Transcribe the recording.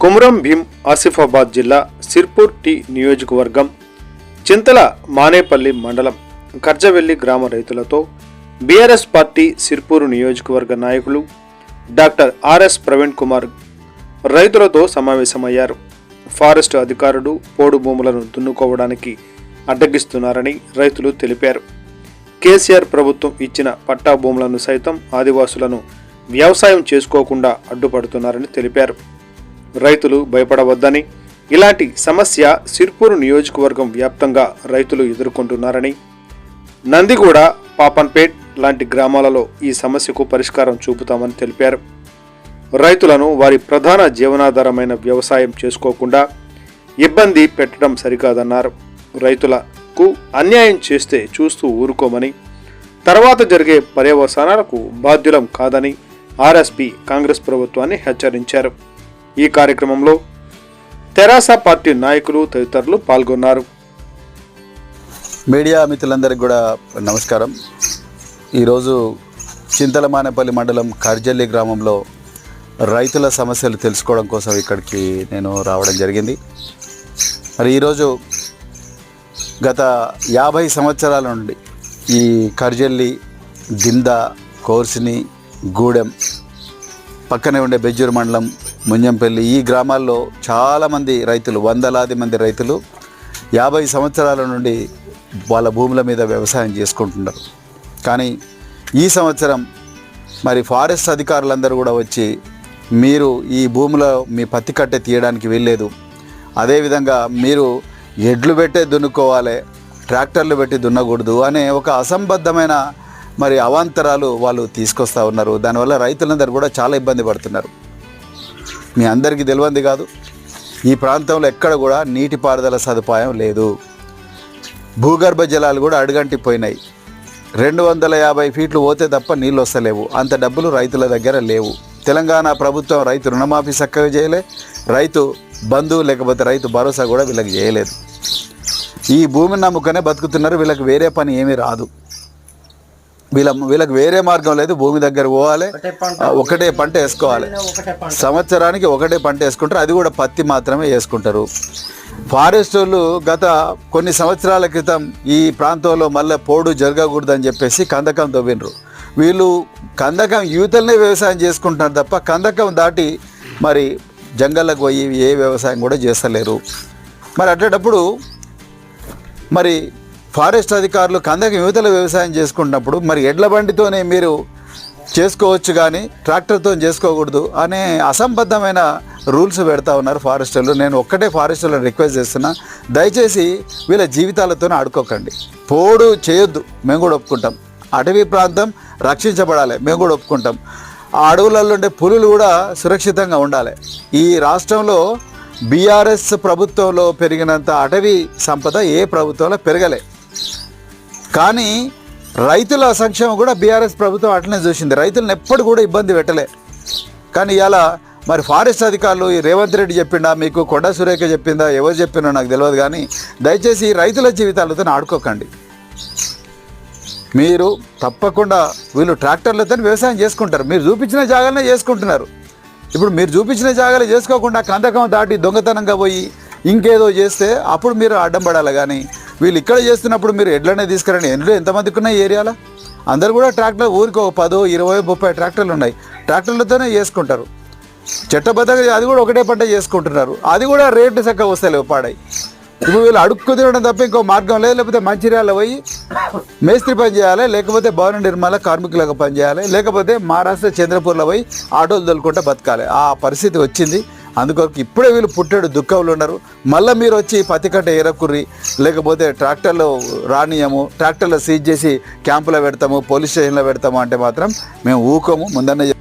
కుమరం భీం ఆసిఫాబాద్ జిల్లా సిర్పూర్ టీ నియోజకవర్గం చింతల మానేపల్లి మండలం కర్జవెల్లి గ్రామ రైతులతో బీఆర్ఎస్ పార్టీ సిర్పూరు నియోజకవర్గ నాయకులు డాక్టర్ ఆర్ఎస్ ప్రవీణ్ కుమార్ రైతులతో సమావేశమయ్యారు. ఫారెస్ట్ అధికారులు పోడు భూములను దున్నుకోవడానికి అడ్డగిస్తున్నారని రైతులు తెలిపారు. కేసీఆర్ ప్రభుత్వం ఇచ్చిన పట్టా భూములను సైతం ఆదివాసులను వ్యవసాయం చేసుకోకుండా అడ్డుపడుతున్నారని తెలిపారు. రైతులు భయపడవద్దని ఇలాంటి సమస్య సిర్పూరు నియోజకవర్గం వ్యాప్తంగా రైతులు ఎదుర్కొంటున్నారని. నందిగూడ పాపన్పేట్ లాంటి గ్రామాలలో ఈ సమస్యకు పరిష్కారం చూపుతామని తెలిపారు. రైతులను వారి ప్రధాన జీవనాధారమైన వ్యవసాయం చేసుకోకుండా ఇబ్బంది పెట్టడం సరికాదన్నారు. రైతులకు అన్యాయం చేస్తే చూస్తూ ఊరుకోమని తర్వాత జరిగే పర్యవసానాలకు బాధ్యులం కాదని ఆర్ఎస్పి కాంగ్రెస్ ప్రభుత్వాన్ని హెచ్చరించారు. ఈ కార్యక్రమంలో తెరాస పార్టీ నాయకులు తదితరులు పాల్గొన్నారు. మీడియా మిత్రులందరికీ కూడా నమస్కారం. ఈరోజు చింతలమానేపల్లి మండలం కర్జల్లి గ్రామంలో రైతుల సమస్యలు తెలుసుకోవడం కోసం ఇక్కడికి నేను రావడం జరిగింది. మరి ఈరోజు గత యాభై సంవత్సరాల నుండి ఈ కర్జల్లి దింద కోర్సిని గూడెం పక్కనే ఉండే బెజ్జూరు మండలం ముంజంపల్లి ఈ గ్రామాల్లో చాలామంది రైతులు వందలాది మంది రైతులు యాభై సంవత్సరాల నుండి వాళ్ళ భూముల మీద వ్యవసాయం చేసుకుంటున్నారు. కానీ ఈ సంవత్సరం మరి ఫారెస్ట్ అధికారులందరూ కూడా వచ్చి మీరు ఈ భూమిలో మీ పత్తి కట్టె తీయడానికి వెళ్ళలేదు అదేవిధంగా మీరు ఎడ్లు పెట్టే దున్నుకోవాలి ట్రాక్టర్లు పెట్టి దున్నకూడదు అనే ఒక అసంబద్ధమైన మరి అవాంతరాలు వాళ్ళు తీసుకొస్తూ ఉన్నారు. దానివల్ల రైతులందరూ కూడా చాలా ఇబ్బంది పడుతున్నారు. మీ అందరికీ తెలియంది కాదు. ఈ ప్రాంతంలో ఎక్కడ కూడా నీటిపారుదల సదుపాయం లేదు. భూగర్భ జలాలు కూడా అడుగంటిపోయినాయి. రెండు వందల యాభై ఫీట్లు పోతే తప్ప నీళ్ళు వస్తలేవు. అంత డబ్బులు రైతుల దగ్గర లేవు. తెలంగాణ ప్రభుత్వం రైతు రుణమాఫీ చక్కగా చేయలే. రైతు బంధువు లేకపోతే రైతు భరోసా కూడా వీళ్ళకి చేయలేదు. ఈ భూమిని నమ్ముకనే బతుకుతున్నారు. వీళ్ళకి వేరే పని ఏమీ రాదు. వీళ్ళ వీళ్ళకి వేరే మార్గం లేదు భూమి దగ్గర పోవాలి ఒకటే పంట. వేసుకోవాలి. సంవత్సరానికి ఒకటే పంట వేసుకుంటారు అది కూడా పత్తి మాత్రమే వేసుకుంటారు. ఫారెస్ట్ వాళ్ళు గత కొన్ని సంవత్సరాల క్రితం ఈ ప్రాంతంలో మళ్ళీ పోడు జరగకూడదని చెప్పేసి కందకం తవ్వినరు వీళ్ళు కందకం యువతలనే వ్యవసాయం చేసుకుంటున్నారు తప్ప కందకం దాటి మరి జంగల్లకు పోయి ఏ వ్యవసాయం కూడా చేస్తలేరు. మరి అట్లాంటప్పుడు మరి ఫారెస్ట్ అధికారులు కందకి యువతల వ్యవసాయం చేసుకున్నప్పుడు మరి ఎడ్ల బండితోనే మీరు చేసుకోవచ్చు కానీ ట్రాక్టర్తో చేసుకోకూడదు అనే అసంబద్ధమైన రూల్స్ పెడతా ఉన్నారు ఫారెస్టర్లు నేను ఒక్కటే ఫారెస్టర్లను రిక్వెస్ట్ చేస్తున్నా. దయచేసి వీళ్ళ జీవితాలతో ఆడుకోకండి. పోడు చేయొద్దు. మేము కూడా ఒప్పుకుంటాం. అటవీ ప్రాంతం రక్షించబడాలి. మేము కూడా ఒప్పుకుంటాం. ఆ అడవులలో ఉండే పులులు కూడా సురక్షితంగా ఉండాలి. ఈ రాష్ట్రంలో బీఆర్ఎస్ ప్రభుత్వంలో పెరిగినంత అటవీ సంపద ఏ ప్రభుత్వంలో పెరగలే. కానీ రైతుల సంక్షేమం కూడా బీఆర్ఎస్ ప్రభుత్వం అట్లనే చూసింది. రైతులను ఎప్పుడు కూడా ఇబ్బంది పెట్టలే. కానీ ఇలా మరి ఫారెస్ట్ అధికారులు ఈ రేవంత్ రెడ్డి చెప్పిండా మీకు కొండ సురేఖ చెప్పిందా ఎవరు చెప్పిందో నాకు తెలియదు కానీ దయచేసి రైతుల జీవితాలతో ఆడుకోకండి. మీరు తప్పకుండా వీళ్ళు ట్రాక్టర్లతో వ్యవసాయం చేసుకుంటారు. మీరు చూపించిన జాగాలనే చేసుకుంటున్నారు. ఇప్పుడు మీరు చూపించిన జాగాలు చేసుకోకుండా కందకం దాటి దొంగతనంగా పోయి ఇంకేదో చేస్తే అప్పుడు మీరు అడ్డం పడాలి కానీ వీళ్ళు ఇక్కడ చేస్తున్నప్పుడు మీరు ఎడ్లనే తీసుకురండి. ఎడ్లు ఎంతమందికి ఉన్నాయి ఏరియాలో? అందరు కూడా ట్రాక్టర్ ఊరికి ఒక పదో ఇరవై ముప్పై ట్రాక్టర్లు ఉన్నాయి. ట్రాక్టర్లతోనే చేసుకుంటారు. చట్టబద్ధంగా అది కూడా ఒకటే పంట చేసుకుంటున్నారు. అది కూడా రేట్లు చక్కగా వస్తలేవు పాడాయి ఇప్పుడు వీళ్ళు అడుక్కు తినడం తప్ప ఇంకో మార్గం లేదు. లేకపోతే మంచిర్యాల పోయి మేస్త్రి పని చేయాలి లేకపోతే భవన నిర్మాణ కార్మికులకు పని చేయాలి లేకపోతే మహారాష్ట్ర చంద్రపూర్లో పోయి ఆటోలు తోలుకుంటే బతకాలి. ఆ పరిస్థితి వచ్చింది. అందుకొరకు ఇప్పుడే వీళ్ళు పుట్టాడు దుఃఖంలో ఉన్నారు. మళ్ళీ మీరు వచ్చి పతికట్ట ఎరకుర్రి లేకపోతే ట్రాక్టర్లో రానియము ట్రాక్టర్లో సీజ్ చేసి క్యాంపులో పెడతాము పోలీస్ స్టేషన్లో పెడతాము అంటే మాత్రం మేము ఊకము ముందన్న